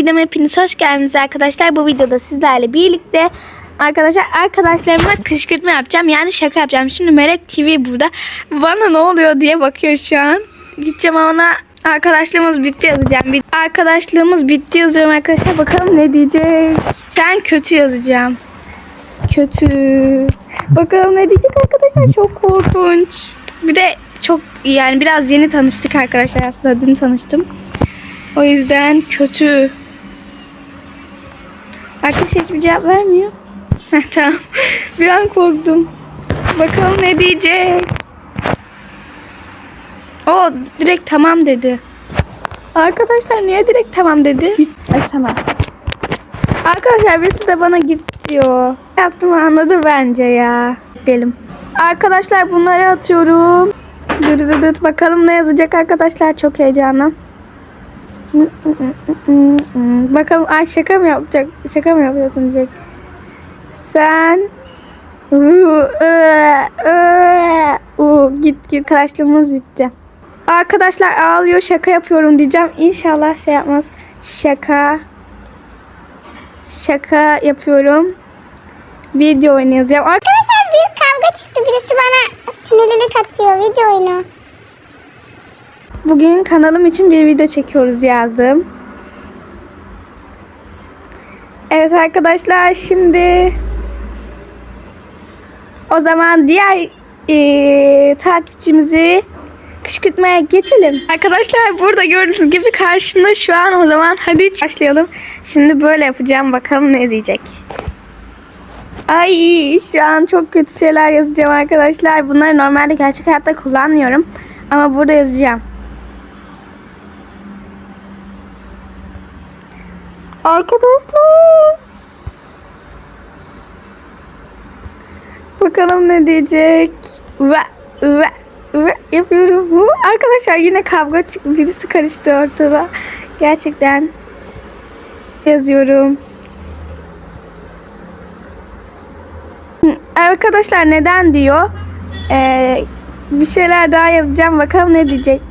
videoma hepiniz hoş geldiniz arkadaşlar. Bu videoda sizlerle birlikte arkadaşlar arkadaşlarıma kışkırtma yapacağım. Yani şaka yapacağım. Şimdi Melek TV burada. Bana ne oluyor diye bakıyor şu an. Gideceğim ona arkadaşlığımız bitti yazacağım. Arkadaşlığımız bitti yazıyorum arkadaşlar. Bakalım ne diyecek. Sen kötü yazacağım. Kötü. Bakalım ne diyecek arkadaşlar. Çok korkunç. Bir de çok yani biraz yeni tanıştık arkadaşlar. Aslında dün tanıştım. O yüzden kötü. Arkadaşlar hiçbir cevap vermiyor. Tamam. Bir an korktum. Bakalım ne diyecek. O direkt tamam dedi. Arkadaşlar niye direkt tamam dedi? Ay tamam. Arkadaşlar birisi de bana git diyor. Yaptığımı anladı bence ya. Gidelim. Arkadaşlar bunları atıyorum. Dur dur dur. Bakalım ne yazacak arkadaşlar. Çok heyecanlı. Bakalım ay şaka mı yapacak? Şaka mı yapıyorsun diyecek. Sen U git git arkadaşlığımız bitti. Arkadaşlar ağlıyor şaka yapıyorum diyeceğim. İnşallah şey yapmaz. Şaka şaka yapıyorum. Video oyunu Arkadaşlar büyük kavga çıktı. Birisi bana sinirlilik atıyor video oyunu. Bugün kanalım için bir video çekiyoruz yazdım. Evet arkadaşlar şimdi o zaman diğer eee, takipçimizi kışkırtmaya geçelim. Arkadaşlar burada gördüğünüz gibi karşımda şu an o zaman hadi başlayalım. Şimdi böyle yapacağım bakalım ne diyecek. Ay şu an çok kötü şeyler yazacağım arkadaşlar. Bunları normalde gerçek hayatta kullanmıyorum. Ama burada yazacağım. Arkadaşlar. Bakalım ne diyecek. Ve, ve, ve yapıyorum. Bu arkadaşlar yine kavga çıktı. Birisi karıştı ortada. Gerçekten yazıyorum. Arkadaşlar neden diyor? Ee, bir şeyler daha yazacağım. Bakalım ne diyecek.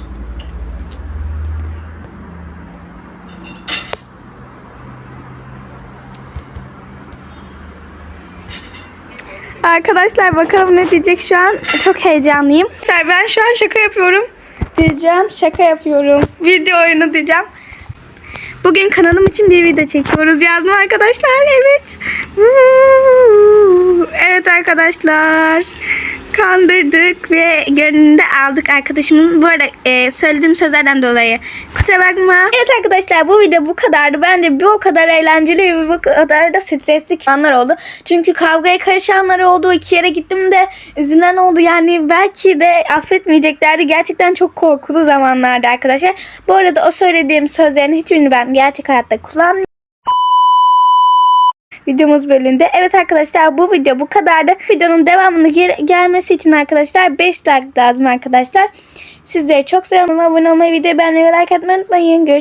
Arkadaşlar bakalım ne diyecek şu an. Çok heyecanlıyım. Arkadaşlar ben şu an şaka yapıyorum. Diyeceğim şaka yapıyorum. Video oyunu diyeceğim. Bugün kanalım için bir video çekiyoruz. Yazdım arkadaşlar. Evet. Evet arkadaşlar. Kandırdık ve gönlünü de aldık arkadaşımın. Bu arada e, söylediğim sözlerden dolayı. Kusura bakma. Evet arkadaşlar bu video bu kadardı. Bence bir o kadar eğlenceli ve bu kadar da stresli anlar oldu. Çünkü kavgaya karışanlar oldu. İki yere gittim de üzülen oldu. Yani belki de affetmeyeceklerdi. Gerçekten çok korkulu zamanlardı arkadaşlar. Bu arada o söylediğim sözlerin hiçbirini ben gerçek hayatta kullanmıyorum videomuz bölümünde. Evet arkadaşlar bu video bu kadardı. Videonun devamını gel- gelmesi için arkadaşlar 5 like lazım arkadaşlar. Sizleri çok seviyorum. Abone olmayı, videoyu beğenmeyi ve like atmayı unutmayın. Görüşürüz.